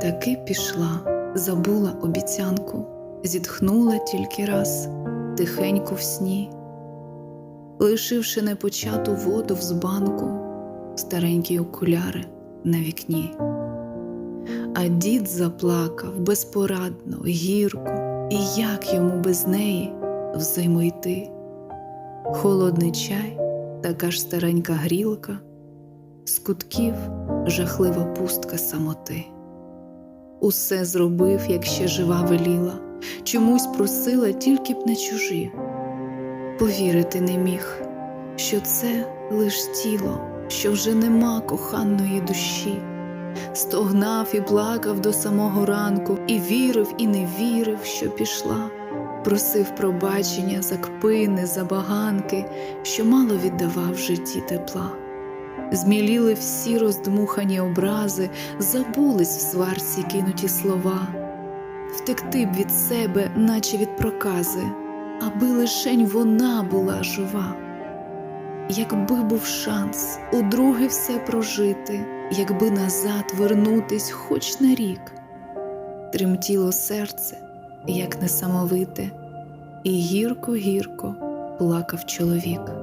Таки пішла, забула обіцянку, зітхнула тільки раз, тихенько в сні, лишивши непочату воду в збанку, старенькі окуляри на вікні. А дід заплакав безпорадно, гірко, і як йому без неї взаємойти. Холодний чай, така ж старенька грілка, з кутків жахлива пустка самоти. Усе зробив, як ще жива веліла, чомусь просила тільки б не чужі. Повірити не міг, що це лиш тіло, що вже нема коханої душі. Стогнав і плакав до самого ранку, і вірив, і не вірив, що пішла. Просив пробачення за кпини, забаганки, що мало віддавав житті тепла. Зміліли всі роздмухані образи, забулись в сварці кинуті слова, втекти б від себе, наче від прокази, аби лишень вона була жива. Якби був шанс удруге все прожити, якби назад вернутись хоч на рік, тремтіло серце, як несамовите, і гірко-гірко плакав чоловік.